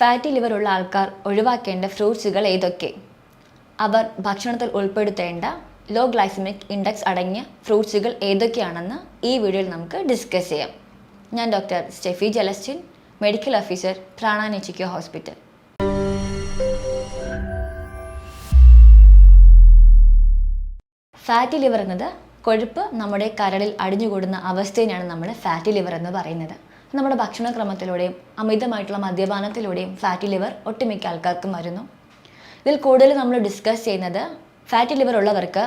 Fatty liver ഉള്ള ആൾക്കാർ ഒഴിവാക്കേണ്ട ഫ്രൂട്ട്സുകൾ ഏതൊക്കെ? അവർ ഭക്ഷണത്തിൽ ഉൾപ്പെടുത്തേണ്ട ലോ ഗ്ലൈസമിക് ഇൻഡെക്സ് അടങ്ങിയ ഫ്രൂട്ട്സുകൾ ഏതൊക്കെയാണെന്ന് ഈ വീഡിയോയിൽ നമുക്ക് ഡിസ്കസ് ചെയ്യാം. ഞാൻ doctor Stephy Jelestin medical officer പ്രാണാനിച്ചിക്കോ hospital fatty liver എന്നത് കൊഴുപ്പ് നമ്മുടെ കരളിൽ അടിഞ്ഞുകൂടുന്ന അവസ്ഥയെയാണ് നമ്മൾ ഫാറ്റി ലിവർ എന്ന് പറയുന്നത്. നമ്മുടെ ഭക്ഷണക്രമത്തിലൂടെയും അമിതമായിട്ടുള്ള മദ്യപാനത്തിലൂടെയും ഫാറ്റി ലിവർ ഒട്ടുമിക്ക ആൾക്കാർക്കും വരുന്നു. ഇതിൽ കൂടുതൽ നമ്മൾ ഡിസ്കസ് ചെയ്യുന്നത് ഫാറ്റി ലിവർ ഉള്ളവർക്ക്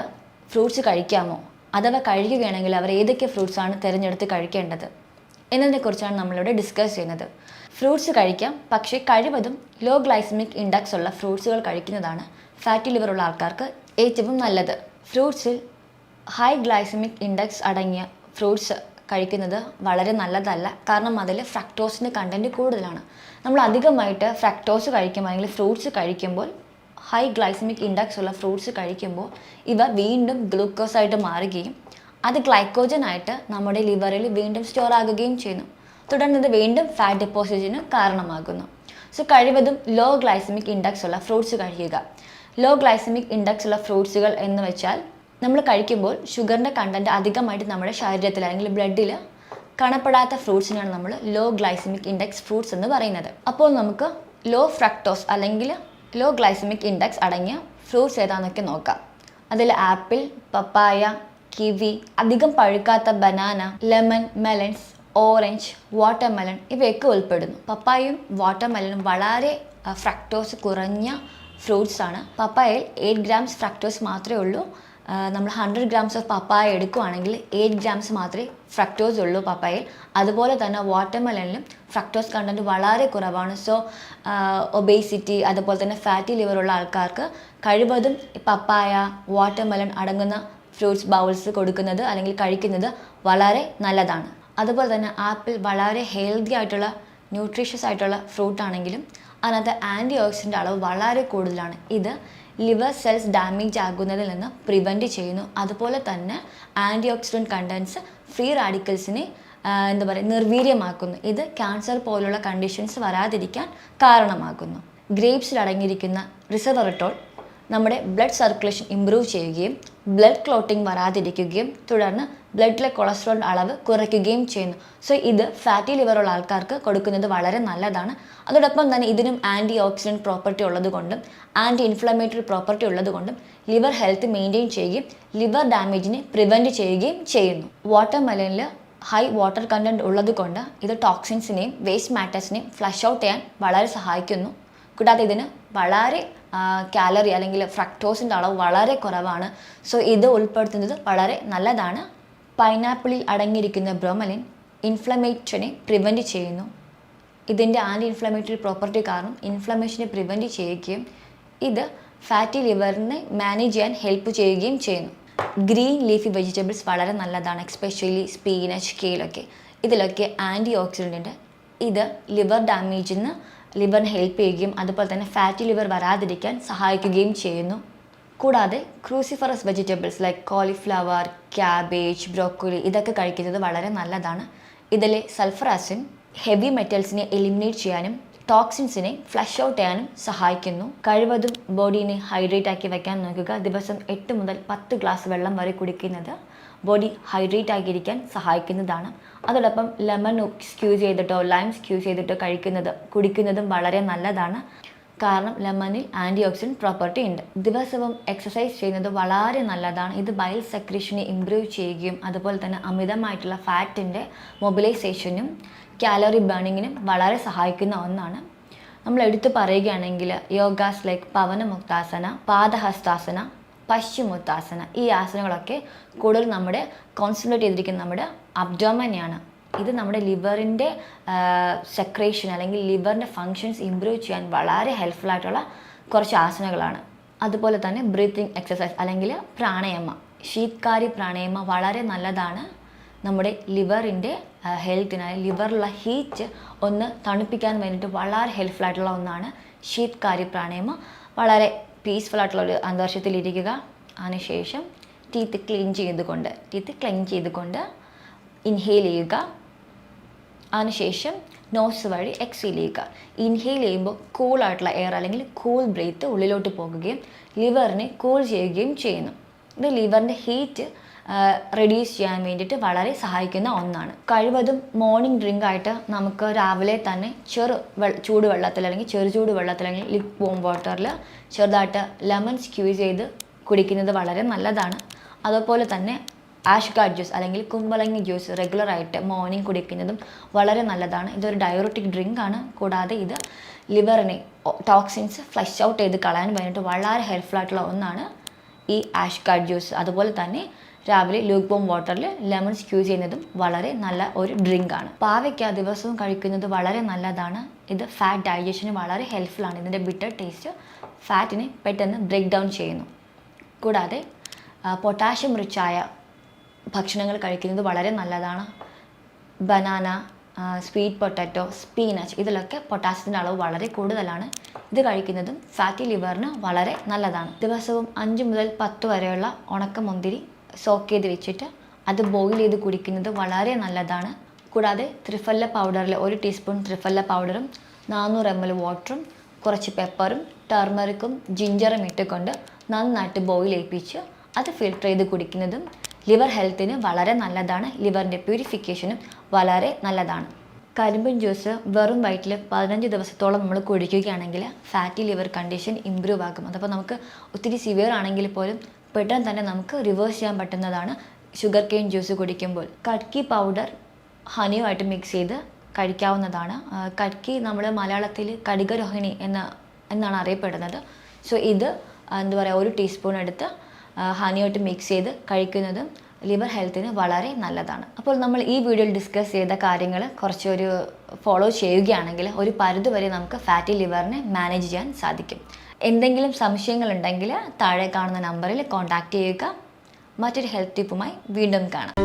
ഫ്രൂട്ട്സ് കഴിക്കാമോ? അഥവാ കഴിക്കുകയാണെങ്കിൽ അവർ ഏതൊക്കെ ഫ്രൂട്ട്സ് ആണ് തിരഞ്ഞെടുത്ത് കഴിക്കേണ്ടത്? എന്നതിനെക്കുറിച്ചാണ് നമ്മളിവിടെ ഡിസ്കസ് ചെയ്യുന്നത്. ഫ്രൂട്ട്സ് കഴിക്കാം പക്ഷേ കഴിവതും ലോ ഗ്ലൈസമിക് ഇൻഡെക്സ് ഉള്ള ഫ്രൂട്ട്സുകൾ കഴിക്കുന്നതാണ് ഫാറ്റി ലിവർ ഉള്ള ആൾക്കാർക്ക് ഏറ്റവും നല്ലത്. ഫ്രൂട്ട്സിൽ ഹൈ ഗ്ലൈസമിക് ഇൻഡെക്സ് അടങ്ങിയ ഫ്രൂട്ട്സ് കഴിക്കുന്നത് വളരെ നല്ലതല്ല. കാരണം അതിൽ ഫ്രക്ടോസിന്റെ കണ്ടന്റ് കൂടുതലാണ്. നമ്മൾ അധികമായിട്ട് ഫ്രക്ടോസ് കഴിക്കുമ്പോൾ അല്ലെങ്കിൽ ഫ്രൂട്ട്സ് കഴിക്കുമ്പോൾ ഹൈ ഗ്ലൈസമിക് ഇൻഡെക്സ് ഉള്ള ഫ്രൂട്ട്സ് കഴിക്കുമ്പോൾ ഇവ വീണ്ടും ഗ്ലൂക്കോസ് ആയിട്ട് മാറുകയും അത് ഗ്ലൈക്കോജൻ ആയിട്ട് നമ്മുടെ ലിവറിൽ വീണ്ടും സ്റ്റോർ ആകുകയും ചെയ്യുന്നു. തുടർന്ന് ഇത് വീണ്ടും ഫാറ്റ് ഡെപ്പോസിറ്റിന് കാരണമാകുന്നു. സോ കഴിവതും ലോ ഗ്ലൈസമിക് ഇൻഡെക്സ് ഉള്ള ഫ്രൂട്ട്സ് കഴിക്കുക ലോ ഗ്ലൈസമിക് ഇൻഡെക്സ് ഉള്ള ഫ്രൂട്ട്സുകൾ എന്ന് വെച്ചാൽ നമ്മൾ കഴിക്കുമ്പോൾ ഷുഗറിന്റെ കണ്ടന്റ് അധികമായിട്ട് നമ്മുടെ ശരീരത്തിൽ അല്ലെങ്കിൽ ബ്ലഡിൽ കാണപ്പെടാത്ത ഫ്രൂട്ട്സിനാണ് നമ്മൾ ലോ ഗ്ലൈസമിക് ഇൻഡെക്സ് ഫ്രൂട്ട്സ് എന്ന് പറയുന്നത്. അപ്പോൾ നമുക്ക് ലോ ഫ്രക്ടോസ് അല്ലെങ്കിൽ ലോ ഗ്ലൈസമിക് ഇൻഡെക്സ് അടങ്ങിയ ഫ്രൂട്ട്സ് ഏതാണെന്നൊക്കെ നോക്കാം. അതിൽ ആപ്പിൾ പപ്പായ കിവി അധികം പഴുക്കാത്ത banana lemon melons orange watermelon ഇവയൊക്കെ ഉൾപ്പെടുന്നു. പപ്പായയും വാട്ടർമെലണും വളരെ ഫ്രക്ടോസ് കുറഞ്ഞ ഫ്രൂട്ട്സാണ് പപ്പായയിൽ എയ്റ്റ് ഗ്രാംസ് ഫ്രക്ടോസ് മാത്രമേ ഉള്ളൂ. നമ്മൾ ഹൺഡ്രഡ് ഗ്രാംസ് ഓഫ് പപ്പായ എടുക്കുകയാണെങ്കിൽ എയ്റ്റ് ഗ്രാംസ് മാത്രമേ ഫ്രക്ടോസ് ഉള്ളൂ പപ്പായയിൽ അതുപോലെ തന്നെ വാട്ടർമെലനിലും ഫ്രക്ടോസ് കണ്ടന്റ് വളരെ കുറവാണ്. സോ ഒബേസിറ്റി അതുപോലെ തന്നെ ഫാറ്റി ലിവർ ഉള്ള ആൾക്കാർക്ക് കഴിവതും പപ്പായ വാട്ടർമെലൺ അടങ്ങുന്ന ഫ്രൂട്ട്സ് ബൗൾസ് കൊടുക്കുന്നത് അല്ലെങ്കിൽ കഴിക്കുന്നത് വളരെ നല്ലതാണ്. അതുപോലെ തന്നെ ആപ്പിൾ വളരെ ഹെൽത്തി ആയിട്ടുള്ള ന്യൂട്രീഷ്യസ് ആയിട്ടുള്ള ഫ്രൂട്ടാണെങ്കിലും അതിനകത്ത് ആന്റി ഓക്സിഡന്റ് അളവ് വളരെ കൂടുതലാണ്. ഇത് ലിവർ സെൽസ് ഡാമേജ് ആകുന്നതിൽ നിന്ന് പ്രിവെന്റ് ചെയ്യുന്നു. അതുപോലെ തന്നെ ആന്റി ഓക്സിഡന്റ് കണ്ടൻസ് ഫ്രീ റാഡിക്കൽസിനെ എന്താ പറയുക നിർവീര്യമാക്കുന്നു. ഇത് ക്യാൻസർ പോലുള്ള കണ്ടീഷൻസ് വരാതിരിക്കാൻ കാരണമാകുന്നു. ഗ്രേപ്സിൽ അടങ്ങിയിരിക്കുന്ന റിസർവറട്ടോൾ നമ്മുടെ ബ്ലഡ് സർക്കുലേഷൻ ഇമ്പ്രൂവ് ചെയ്യുകയും ബ്ലഡ് ക്ലോട്ടിംഗ് വരാതിരിക്കുകയും തുടർന്ന് ബ്ലഡിലെ കൊളസ്ട്രോൾ അളവ് കുറയ്ക്കുകയും ചെയ്യുന്നു. സോ ഇത് ഫാറ്റി ലിവറുള്ള ആൾക്കാർക്ക് കൊടുക്കുന്നത് വളരെ നല്ലതാണ്. അതോടൊപ്പം തന്നെ ഇതിനും ആന്റി ഓക്സിഡന്റ് പ്രോപ്പർട്ടി ഉള്ളതുകൊണ്ടും ആന്റി ഇൻഫ്ലമേറ്ററി പ്രോപ്പർട്ടി ഉള്ളതുകൊണ്ടും ലിവർ ഹെൽത്ത് മെയിന്റെയിൻ ചെയ്യുകയും ലിവർ ഡാമേജിനെ പ്രിവെന്റ് ചെയ്യുകയും ചെയ്യുന്നു. വാട്ടർ മെലനിൽ ഹൈ വാട്ടർ കണ്ടന്റ് ഉള്ളതുകൊണ്ട് ഇത് ടോക്സിൻസിനെയും വേസ്റ്റ് മാറ്റേഴ്സിനെയും ഫ്ലഷ് ഔട്ട് ചെയ്യാൻ വളരെ സഹായിക്കുന്നു. കൂടാതെ ഇതിന് വളരെ കാലറി അല്ലെങ്കിൽ ഫ്രക്ടോസിന്റെ അളവ് വളരെ കുറവാണ്. സോ ഇത് ഉൾപ്പെടുത്തുന്നത് വളരെ നല്ലതാണ്. പൈനാപ്പിളിൽ അടങ്ങിയിരിക്കുന്ന ബ്രോമലിൻ ഇൻഫ്ലമേഷനെ പ്രിവെന്റ് ചെയ്യുന്നു. ഇതിന്റെ ആന്റി ഇൻഫ്ലമേറ്ററി പ്രോപ്പർട്ടി കാരണം ഇൻഫ്ലമേഷനെ പ്രിവെന്റ് ചെയ്യുകയും ഇത് ഫാറ്റി ലിവറിനെ മാനേജ് ചെയ്യാൻ ഹെൽപ്പ് ചെയ്യുകയും ചെയ്യുന്നു. ഗ്രീൻ ലീഫി വെജിറ്റബിൾസ് വളരെ നല്ലതാണ് എക്സ്പെഷ്യലി സ്പീനച്ച് കെയിലൊക്കെ ഇതിലൊക്കെ ആന്റി ഓക്സിഡന്റ് ഇത് ലിവർ ഡാമേജിൽ നിന്ന് ലിവറിനെ ഹെൽപ്പ് ചെയ്യുകയും അതുപോലെ തന്നെ ഫാറ്റി ലിവർ വരാതിരിക്കാൻ സഹായിക്കുകയും ചെയ്യുന്നു. കൂടാതെ cruciferous vegetables like cauliflower cabbage broccoli ഇതൊക്കെ കഴിക്കുന്നത് വളരെ നല്ലതാണ്. ഇതിലെ സൾഫറാസിൻ ഹെവി മെറ്റൽസിനെ എലിമിനേറ്റ് ചെയ്യാനും ടോക്സിൻസിനെ ഫ്ലഷ് ഔട്ട് ചെയ്യാനും സഹായിക്കുന്നു. കഴിവതും ബോഡീനെ ഹൈഡ്രേറ്റ് ആക്കി വയ്ക്കാൻ നോക്കുക. ദിവസം എട്ട് മുതൽ പത്ത് ഗ്ലാസ് വെള്ളം വരെ കുടിക്കുന്നത് ബോഡി ഹൈഡ്രേറ്റ് ആക്കിയിരിക്കാൻ സഹായിക്കുന്നതാണ്. അതോടൊപ്പം ലെമൺ സ്ക്യൂസ് ചെയ്തിട്ടോ ലൈം സ്ക്യൂസ് ചെയ്തിട്ടോ കഴിക്കുന്നത് കുടിക്കുന്നതും വളരെ നല്ലതാണ്. കാരണം ലെമണിൽ ആന്റി ഓക്സിഡന്റ് പ്രോപ്പർട്ടി ഉണ്ട്. ദിവസവും എക്സസൈസ് ചെയ്യുന്നത് വളരെ നല്ലതാണ്. ഇത് ബയൽ സെക്രീഷനെ ഇമ്പ്രൂവ് ചെയ്യുകയും അതുപോലെ തന്നെ അമിതമായിട്ടുള്ള ഫാറ്റിന്റെ മൊബിലൈസേഷനും കാലറി ബേണിങ്ങിനും വളരെ സഹായിക്കുന്ന ഒന്നാണ്. നമ്മൾ എടുത്തു പറയുകയാണെങ്കിൽ യോഗാസ് ലൈക്ക് പവനമുക്താസന പാദഹസ്താസന പശ്ചിമുത്താസന ഈ ആസനങ്ങളൊക്കെ കൂടുതൽ നമ്മുടെ കോൺസെൻട്രേറ്റ് ചെയ്തിരിക്കുന്ന നമ്മുടെ അബ്ഡോമനെയാണ് ഇത് നമ്മുടെ ലിവറിന്റെ സെക്രേഷൻ അല്ലെങ്കിൽ ലിവറിന്റെ ഫങ്ഷൻസ് ഇമ്പ്രൂവ് ചെയ്യാൻ വളരെ ഹെൽപ്ഫുൾ ആയിട്ടുള്ള കുറച്ച് ആസനകളാണ്. അതുപോലെ തന്നെ ബ്രീത്തിങ് എക്സസൈസ് അല്ലെങ്കിൽ പ്രാണായാമ. ശീത്കാരി പ്രാണായാമ വളരെ നല്ലതാണ് നമ്മുടെ ലിവറിന്റെ ഹെൽത്തിനായി ലിവറിലുള്ള ഹീറ്റ് ഒന്ന് തണുപ്പിക്കാൻ വേണ്ടിയിട്ട് വളരെ ഹെൽപ്ഫുൾ ആയിട്ടുള്ള ഒന്നാണ് ശീത്കാരി പ്രാണായാമ. വളരെ പീസ്ഫുൾ ആയിട്ടുള്ള ഒരു അന്തരീക്ഷത്തിലിരിക്കുക അതിനുശേഷം ടീത്ത് ക്ലീൻ ചെയ്തുകൊണ്ട് ടീത്ത് ക്ലീൻ ചെയ്തുകൊണ്ട് ഇൻഹെയിൽ ചെയ്യുക. അതിനുശേഷം നോസ് വഴി എക്സീൽ ചെയ്യുക. ഇൻഹെയിൽ ചെയ്യുമ്പോൾ കൂൾ ആയിട്ടുള്ള എയർ അല്ലെങ്കിൽ കൂൾ ബ്രീത്ത് ഉള്ളിലോട്ട് പോകുകയും ലിവറിനെ കൂൾ ചെയ്യുകയും ചെയ്യുന്നു. ഇത് ലിവറിന്റെ ഹീറ്റ് റെഡ്യൂസ് ചെയ്യാൻ വേണ്ടിയിട്ട് വളരെ സഹായിക്കുന്ന ഒന്നാണ്. കഴിവതും മോർണിംഗ് ഡ്രിങ്ക് ആയിട്ട് നമുക്ക് രാവിലെ തന്നെ ചെറു വെ ചൂട് വെള്ളത്തിൽ അല്ലെങ്കിൽ ചെറു ചൂട് വെള്ളത്തിൽ അല്ലെങ്കിൽ ലിക് വോം വാട്ടറിൽ ചെറുതായിട്ട് ലെമൺ സ്ക്യൂസ് ചെയ്ത് കുടിക്കുന്നത് വളരെ നല്ലതാണ്. അതുപോലെ തന്നെ ആഷ് ഗാഡ് ജ്യൂസ് അല്ലെങ്കിൽ കുമ്പളങ്ങി ജ്യൂസ് റെഗുലറായിട്ട് മോർണിംഗ് കുടിക്കുന്നതും വളരെ നല്ലതാണ്. ഇതൊരു ഡയറോട്ടിക് ഡ്രിങ്ക് ആണ്. കൂടാതെ ഇത് ലിവറിനെ ടോക്സിൻസ് ഫ്ലഷ് ഔട്ട് ചെയ്ത് കളയാൻ വേണ്ടിയിട്ട് വളരെ ഹെൽപ്ഫുൾ ആയിട്ടുള്ള ഒന്നാണ് ഈ ആഷ് ഗാഡ് ജ്യൂസ്. അതുപോലെ തന്നെ രാവിലെ ലൂക്ക് ബോം വാട്ടറിൽ ലെമൺ സ്ക്യൂസ് ചെയ്യുന്നതും വളരെ നല്ല ഒരു ഡ്രിങ്ക് ആണ്. പാവയ്ക്ക ദിവസവും കഴിക്കുന്നത് വളരെ നല്ലതാണ്. ഇത് ഫാറ്റ് ഡൈജഷന് വളരെ ഹെൽപ്ഫുൾ ആണ്. ഇതിന്റെ ബിറ്റർ ടേസ്റ്റ് ഫാറ്റിനെ പെട്ടെന്ന് ബ്രേക്ക് ഡൗൺ ചെയ്യുന്നു. കൂടാതെ പൊട്ടാഷ്യം റിച്ചായ ഭക്ഷണങ്ങൾ കഴിക്കുന്നത് വളരെ നല്ലതാണ്. ബനാന സ്വീറ്റ് പൊട്ടാറ്റോ സ്പീനച്ച് ഇതിലൊക്കെ പൊട്ടാസ്യത്തിന്റെ അളവ് വളരെ കൂടുതലാണ്. ഇത് കഴിക്കുന്നതും ഫാറ്റി ലിവറിന് വളരെ നല്ലതാണ്. ദിവസവും അഞ്ച് മുതൽ പത്ത് വരെയുള്ള ഉണക്കമുന്തിരി സോക്ക് ചെയ്ത് വെച്ചിട്ട് അത് ബോയിൽ ചെയ്ത് കുടിക്കുന്നത് വളരെ നല്ലതാണ്. കൂടാതെ ത്രിഫല്ല പൗഡറിൽ ഒരു ടീസ്പൂൺ ത്രിഫല്ല പൗഡറും നാനൂറ് എം എൽ വാട്ടറും കുറച്ച് പെപ്പറും ടർമറിക്കും ജിഞ്ചറും ഇട്ടുകൊണ്ട് നന്നായിട്ട് ബോയിൽ ഏൽപ്പിച്ച് അത് ഫിൽട്ടർ ചെയ്ത് കുടിക്കുന്നതും ലിവർ ഹെൽത്തിന് വളരെ നല്ലതാണ്. ലിവറിന്റെ പ്യൂരിഫിക്കേഷനും വളരെ നല്ലതാണ്. കരിമ്പൻ ജ്യൂസ് വെറും വയറ്റിൽ പതിനഞ്ച് ദിവസത്തോളം നമ്മൾ കുടിക്കുകയാണെങ്കിൽ ഫാറ്റി ലിവർ കണ്ടീഷൻ ഇമ്പ്രൂവ് ആകും. അതപ്പോൾ നമുക്ക് ഒത്തിരി സിവിയർ ആണെങ്കിൽ പോലും പെട്ടെന്ന് തന്നെ നമുക്ക് റിവേഴ്സ് ചെയ്യാൻ പറ്റുന്നതാണ് ഷുഗർ കെയിൻ ജ്യൂസ് കുടിക്കുമ്പോൾ. കട്ക്കി പൗഡർ ഹണിയുമായിട്ട് മിക്സ് ചെയ്ത് കഴിക്കാവുന്നതാണ്. കട്ക്കി നമ്മൾ മലയാളത്തിൽ കടികരോഹിണി എന്ന എന്നാണ് അറിയപ്പെടുന്നത്. സോ ഇത് എന്താ പറയുക ഒരു ടീസ്പൂൺ എടുത്ത് ഹണിയായിട്ട് മിക്സ് ചെയ്ത് കഴിക്കുന്നതും ലിവർ ഹെൽത്തിന് വളരെ നല്ലതാണ്. അപ്പോൾ നമ്മൾ ഈ വീഡിയോയിൽ ഡിസ്കസ് ചെയ്ത കാര്യങ്ങൾ കുറച്ചൊരു ഫോളോ ചെയ്യുകയാണെങ്കിൽ ഒരു പരിധിവരെ നമുക്ക് ഫാറ്റി ലിവറിനെ മാനേജ് ചെയ്യാൻ സാധിക്കും. എന്തെങ്കിലും സംശയങ്ങളുണ്ടെങ്കിൽ താഴെ കാണുന്ന നമ്പറിൽ കോൺടാക്റ്റ് ചെയ്യുക. മറ്റൊരു ഹെൽത്ത് ടിപ്പുമായി വീണ്ടും കാണാം.